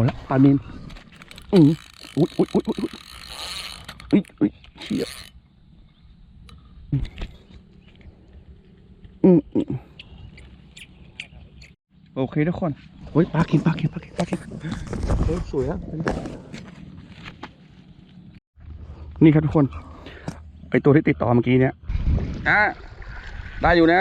เอาละปลานินอืออุ้ยอุ้ยอุ้ยอุ้ยอุ้ยอุ้ยเชี่ยอืมอืมโอเคทุกคนโอ้ยปลากินปลากินปลากินปลากินเฮ้ยสวยอะนี่ครับทุกคนไอตัวที่ติดต่อเมื่อกี้เนี่ยอะได้อยู่นะ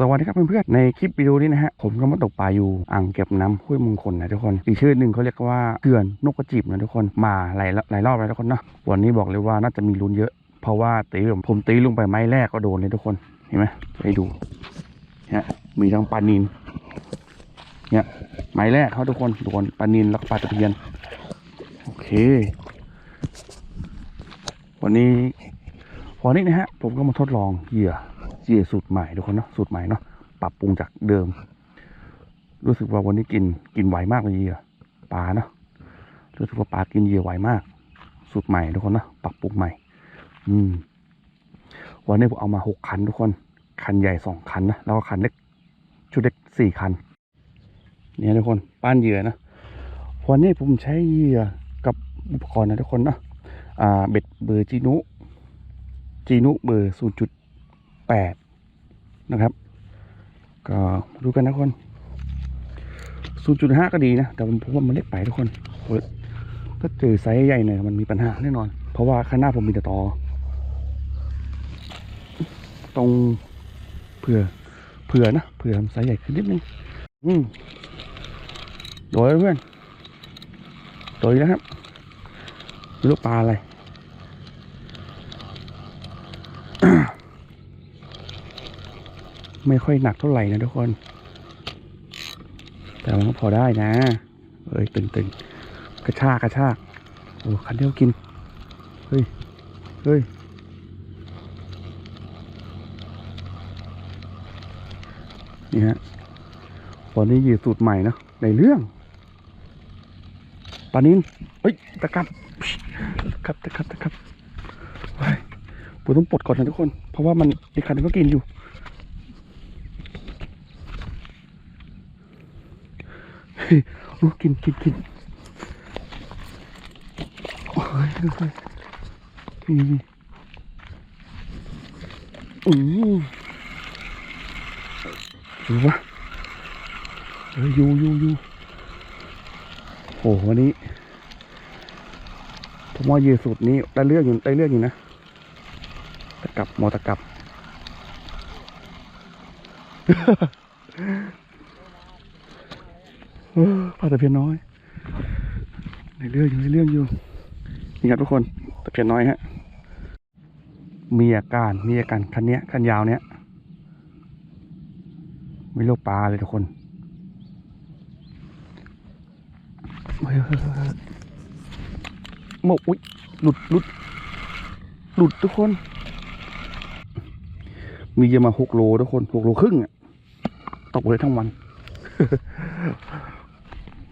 สวัสดีครับเพื่อนๆในคลิปวิดีโอนี้นะฮะผมก็มาตกปลาอยู่อ่างเก็บน้ำห้วยมงคลนะทุกคนอีกชื่อหนึ่งเขาเรียกว่าเขื่อนนกกระจิบนะทุกคนมาหลายหลายรอบแล้วทุกคนเนาะวันนี้บอกเลยว่าน่าจะมีลุ้นเยอะ เพราะว่าตีผมผมตีลงไปไม้แรกก็โดนเลยทุกคนเห็นไหมให้ดูเนี่ยมีทั้งปลานินเนี่ยไม้แรกเขาทุกคนทุกคนปลานินแล้วก็ปลาตะเพียนโอเค วันนี้วันนี้นะฮะผมก็มาทดลองเหยื่อ เหยื่อสูตรใหม่ทุกคนเนาะสูตรใหม่เนาะปรับปรุงจากเดิม รู้สึกว่าวันนี้กินกินไวมากเลยเหยื่อปลาเนาะรู้สึกว่าปลากินเยื่อไวมาก สูตรใหม่ทุกคนเนาะปรับปรุงใหม่ อืม วันนี้ผมเอามาหกคันทุกคน คันใหญ่สองคันนะแล้วก็คันเล็กชุดเล็กสี่คัน เนี่ยทุกคนป้านเหยื่อนะวันนี้ผมใช้เหยื่อกับอุปกรณ์นะทุกคนเนาะอ่าเบ็ดเบอร์จีนุจีนุเบอร์0.8นจุดแปด นะครับ ก็ดูกันนะทุกคน 0.5 ก็ดีนะ แต่ผมว่ามันเล็กไปทุกคนโอ้ยถ้าเจอไซส์ใหญ่หน่อยมันมีปัญหาแน่นอน เพราะว่าข้างหน้าผมมีแต่ตอ ตรงเผื่อเผื่อนะเผื่อทำไซส์ใหญ่ขึ้นนิดนึง อืมโดยเพื่อนโดยนะครับไม่รู้ปลาอะไร ไม่ค่อยหนักเท่าไหร่นะทุกคน แต่มันก็พอได้นะ เอ้ยตึงตึงๆกระชากกระชากโอ้คันเดียวกิน เฮ้ย เฮ้ย นี่ฮะวันนี้ยีสูตรใหม่นะในเรื่องปานินเฮ้ย ตะกับตะกับตะกับตะกับไว้ผมต้องปลดก่อนนะทุกคน เพราะว่ามันอีกคันนึงก็กินอยู่ เฮ้ยรู้กินกินกินโอ้ยดูสินี่นี่อือดูวะเอ้ยอยู่อยู่อยู่โหวันนี้ผมว่าเยือสูตรนี้ได้เรื่องอยู่ได้เรื่องอยู่นะตะกลับหมอตะกลับ เออปลาตะเพียนน้อยในเรื่องอยู่ในเรื่องอยู่นี่ครับทุกคนตะเพียนน้อยฮะมีอาการมีอาการคันเนี้ยคันยาวเนี้ยไม่โรคปลาเลยทุกคนเฮ้ยเฮ้ยเฮ้ยเฮ้ยโมกอุ๊ยหลุดหลุดหลุดทุกคน มีเยอะมาหกโลทุกคนหกโลครึ่งอะตกเลยทั้งวัน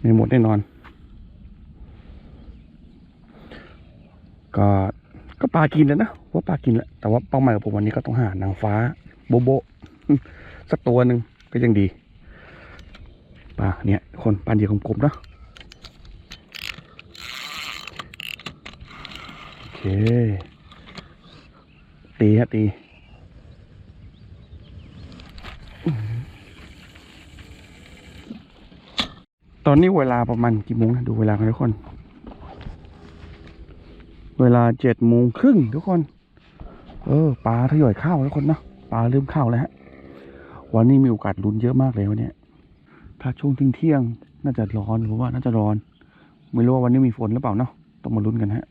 ไม่หมดแน่นอน ก็ก็ปลากินแล้วนะว่าปลากินแล้วแต่ว่าเป้าหมายของผมวันนี้ก็ต้องหานางฟ้า โบโบสักตัวหนึ่งก็ยังดีปลาเนี่ย คนปลาเดียวกลมๆนะโอเคตีฮะตี ตอนนี้เวลาประมาณกี่โมงนะดูเวลากันทุกคน เวลาเจ็ดโมงครึ่งทุกคน เออปลาทยอยเข้าทุกคนเนาะปลาเริ่มเข้าแล้วฮะวันนี้มีโอกาสลุ้นเยอะมากเลยวันนี้ถ้าช่วงเที่ยงเที่ยงน่าจะร้อนผมว่าน่าจะร้อน ไม่รู้ว่าวันนี้มีฝนหรือเปล่าเนาะต้องมาลุ้นกันฮะ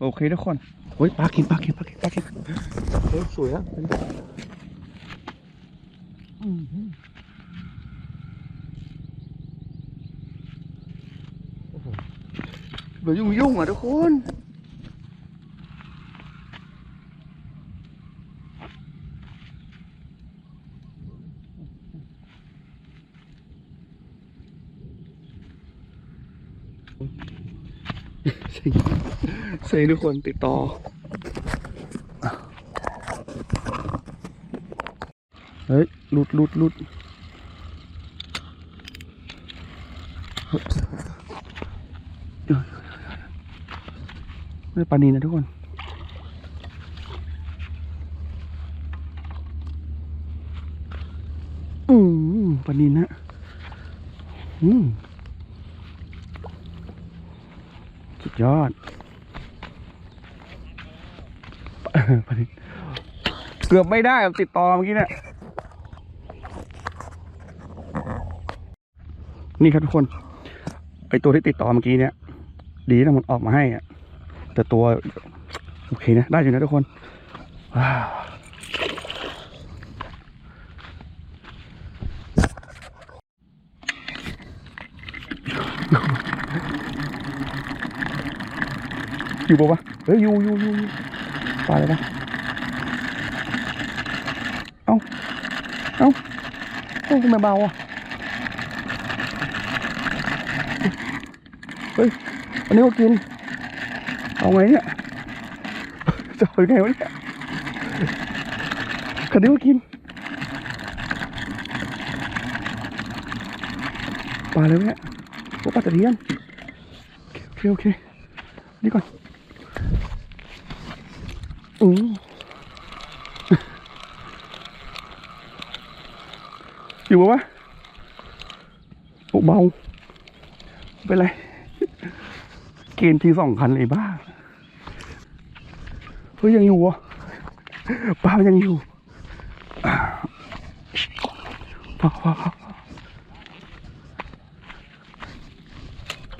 โอเคทุกคนเฮ้ยปลากินปลากินปลากินปลากินเฮ้ยสวยอะอื้อหือโอ้โห เดี๋ยวยุ่งยุ่งๆอะทุกคนเซ็งเซ็งทุกคนติดต่อ เฮ้ยหลุดหลุดหลุด ไม่ปลานีนะทุกคน อืมปลานีนะอืมสุดยอดปลานีเกือบไม่ได้ติดต่อเมื่อกี้เนี่ยนี่ครับทุกคนไอตัวที่ติดต่อเมื่อกี้เนี่ย ดีนะมันออกมาให้อะ แต่ตัวโอเคนะ ได้อยู่นะทุกคนว้าวอยู่ปะวะเฮ้ยอยู่อยู่อยู่ปลาอะไรปะเอ้า เอ้าเอ้ทำไมเบาอะเฮ้ยอันนี้ก็กิน เอาไงเนี่ยจะเอายังไงวะเนี่ยคันนี้ก็กินปลาอะไรวเนี่ยโอ้ปลาตะเพียนโอเคโอเคนี่ก่อนอืมอยู่ปะวะโอ้เบาไม่เป็นไร เกณฑ์ทีสองคันเลยบ้า เฮ้ยยังอยู่อะปลายังอยู่อ่าพอพอพอ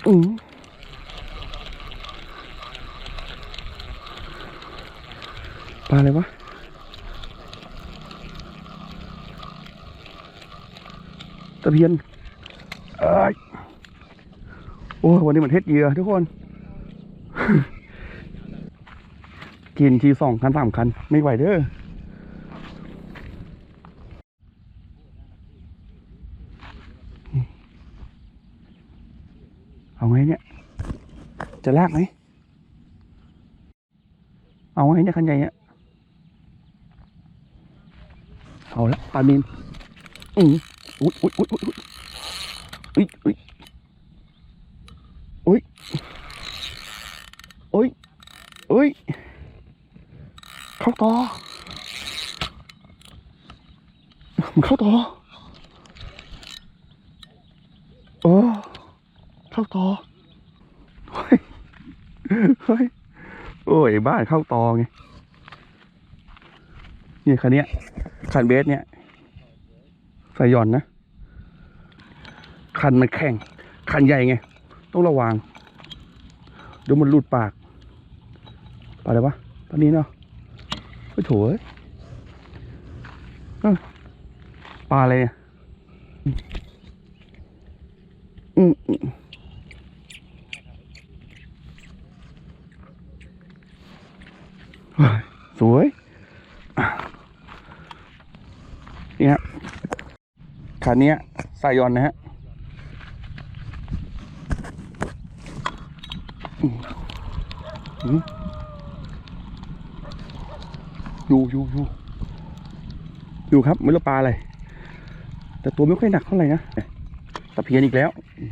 อืมปลาอะไรวะตะเพียนเอ้ยโอ้วันนี้มันเทศเหยื่อทุกคน กินทีสองคันสามคัน ไม่ไหวเด้อเอาไงเนี่ย จะลากไหม เอาไงเนี่ยคันใหญ่เนี่ยเอาละปลาบินอืออุ้ยอุ้ยอุ้ยอุ้ยอุ้ยอุ้ยโอ้ยโอ้ย เข้าต่อมันเข้าต่อโอ้เข้าต่อเฮ้ยเฮ้ยโอ้ยบ้านเข้าต่อไงนี่คันเนี้ยคันเบสเนี่ยใส่หย่อนนะคันมันแข็งคันใหญ่ไง ต้องระวังเดี๋ยวมันหลุดปากปลาอะไรวะปลานี้เนาะ โถเอ้ยเอ้ปลาอะไรเนี่ย อืมสวยอะนี่ฮะคันเนี้ยสายยอนนะฮะอืม ยู่อยู่อยู่อยู่ครับไม่รู้ปลาอะไร แต่ตัวไม่ค่อยหนักเท่าไหร่นะตะเพียนอีกแล้ว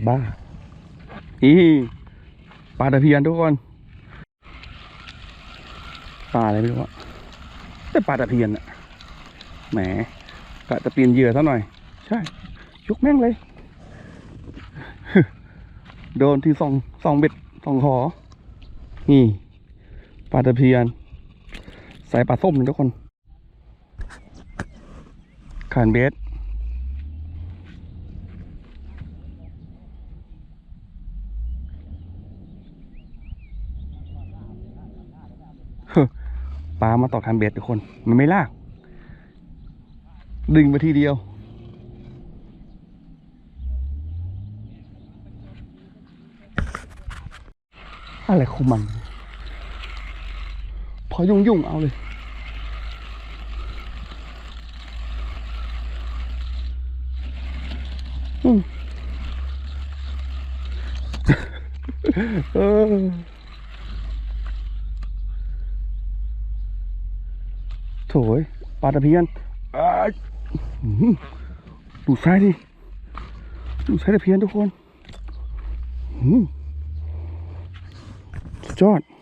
บ้าอีปลาตะเพียนทุกคนปลาอะไรไม่รู้อะแต่ปลาตะเพียนอะแหมกะจะเปลี่ยนเหยื่อซะหน่อย ใช่ยกแม่งเลย โดนที่สองสองเบ็ดสองขอนี่ปลาตะเพียน ใส่ปลาส้มทุกคนขานเบสปลามาต่อคันเบสทุกคน มันไม่ลาก ดึงไปทีเดียว อะไรของมัน พอยุ่งยุ่งๆเอาเลยเออโถยปลาตะเพียนดูซ้ายดิดูซ้ายตะเพียนทุกคนอื้อด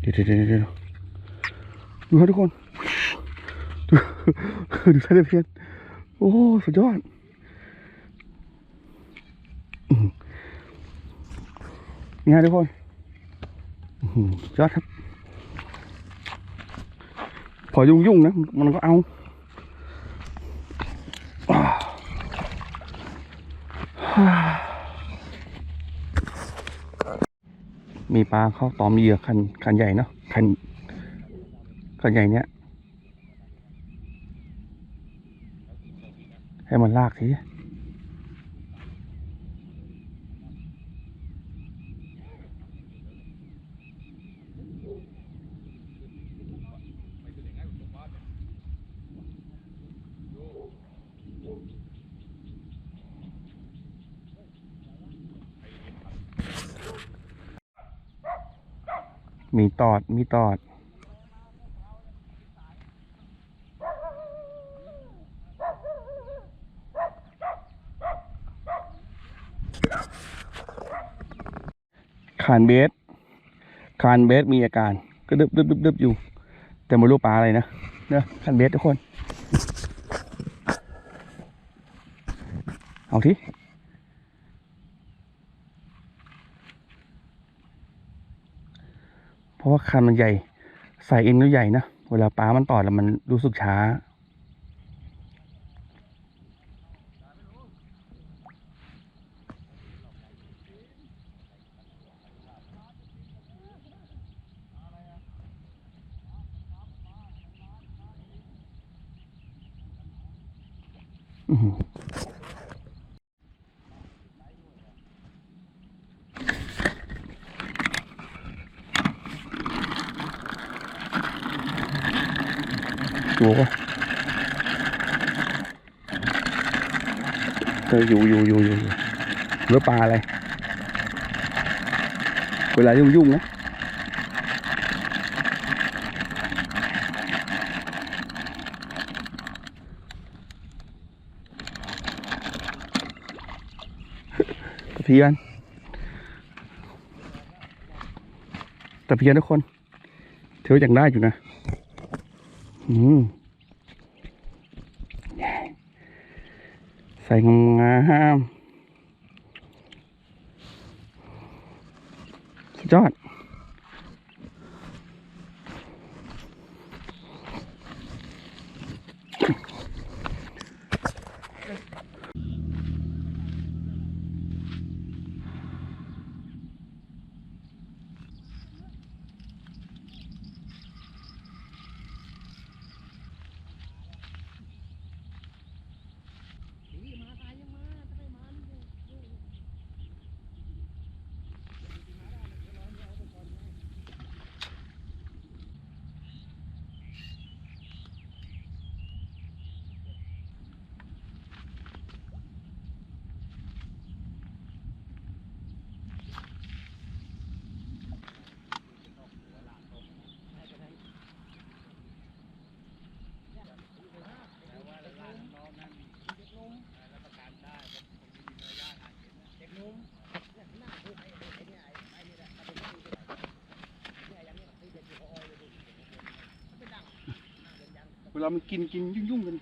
เดี๋ยวเดี๋ยวเดี๋ยวดูครับทุกคนดูดูสายตะเพียนโอ้สุดยอดนี่ฮะทุกคนยอดครับ พอยุ่งยุ่งๆนะ มันก็เอาฮ่า มีปลาเข้าตอมเหยื่อคันคันใหญ่เนาะคันคันใหญ่เนี้ยให้มันลากที มีตอด มีตอดคานเบสคานเบสมีอาการก็ดึบดึบดึบดึบอยู่ แต่ไม่รู้ปลาอะไรนะเนอะคานเบสทุกคน เอาที่ เพราะว่าคันมันใหญ่ใส่เอ็นก็ใหญ่นะ เวลาปลามันต่อแล้วมันรู้สึกช้า อื้อหื ออยู่ปะเอออยู่อยู่อยู่อยู่อยู่เรือปลาอะไร เวลายุ่งยุ่งนะตะเพียนตะเพียนทุกคนเธออยังได้อยู่นะ อืมใส่งงามๆสุดยอด เวลามันกินกินยุ่งยุ่งกัน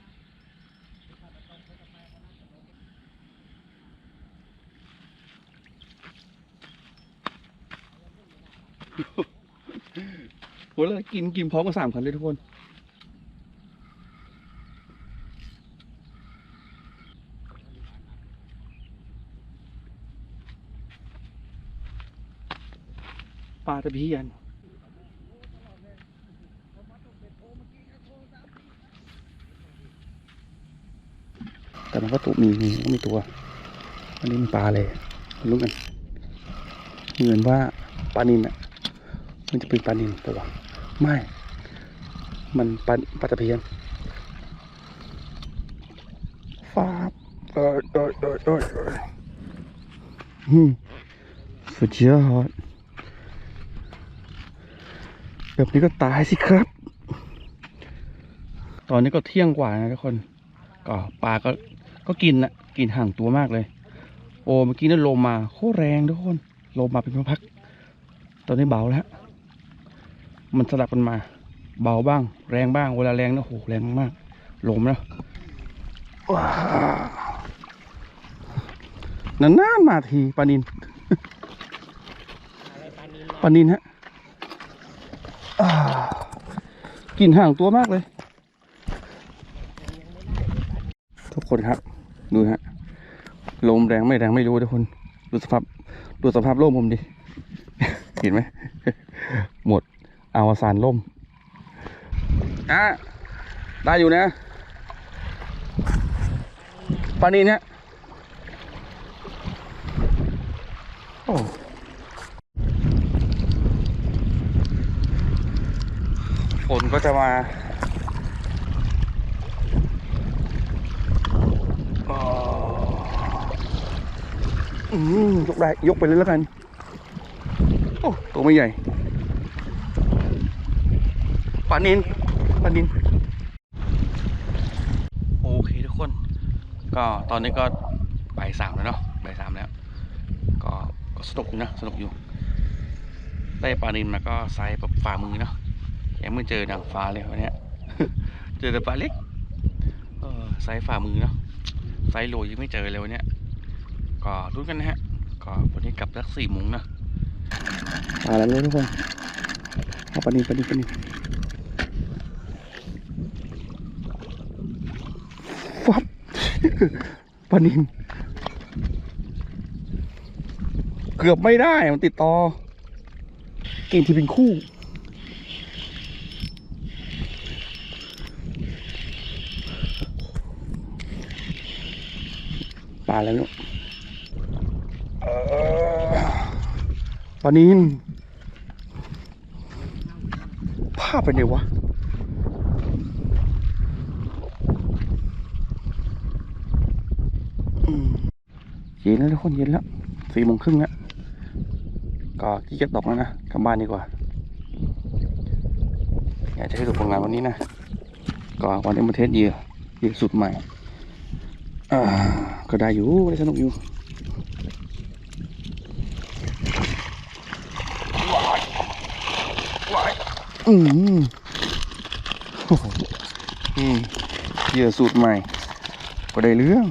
โหแล้วกินกินพร้อมกันสามคันเลยทุกคนปลาตะเพียน แต่มันก็ตุมีมีก็มีตัว อันนี้มันปลาอะไรไม่รู้กันเหมือนว่าปลานินอะ มันจะเป็นปลานินแต่ว่าไม่ มันปลาปลาตะเพียนฟาบเออเออเออเออเอออืมสุดยอดแบบนี้ก็ตายสิครับ ตอนนี้ก็เที่ยงกว่านะทุกคน ก็ปลาก็ ก็กินนะกินห่างตัวมากเลย โอ้เมื่อกี้นั่นลมมาโคตรแรงทุกคนลมมาเป็นพักๆตอนนี้เบาแล้วมันสลับกันมา เบาบ้าง แรงบ้าง เวลาแรงนะโหแรงมากลมนะว้าวนานๆมาทีปานินปานินฮะกลิ่นห่างตัวมากเลย ทุกคนครับ ดูฮะ ลมแรงไม่แรงไม่รู้ทุกคน ดูสภาพ ดูสภาพร่มผมดิ เห็นไหม หมดอาวสานล่มอะได้อยู่นะปลานีเนี่ยโอ้ฝนก็จะมาอ๋ออืม ยกได้ยกไปเลยแล้วกันโอ้ตัวไม่ใหญ่ปลานินปลานินโอเคทุกคน ก็ตอนนี้ก็บ่ายสามแล้วเนาะบ่ายสามแล้ว ก็ก็สนุกนะ สนุกอยู่ ได้ปลานินมาก็ไซส์แบบฝ่ามือเนาะยังไม่เจอดังฟ้าเลยวันนี้เจอแต่ปลาเล็กเออไซส์ฝ่ามือเนาะไซส์โลยังไม่เจอเลยวันนี้ ก็รุ้นกันนะฮะ ก็วันนี้กลับสักสี่โมงนะมาแล้วเลยทุกคนเอาปลานิปลานิปลานิฟับปลานินเกือบไม่ได้มันติดต่อ เก่งที่เป็นคู่ปลาแล้วเนี่ยเอ่อ ปลานินภาพเป็นไงวะเย็นแล้วทุกคนเย็นแล้วสี่โมงครึ่งแล้วก็ขี้เกียจตกแล้วนะกลับบ้านดีกว่า อยากจะให้ดูผลงานวันนี้นะก็วันนี้มาเทสเหยื่อเหยื่อสุดใหม่ก็ได้อยู่ได้สนุกอยู่ว้ายว้าย อืมโอ้โหอืมเหยื่อสูตรใหม่ก็ได้เรื่อง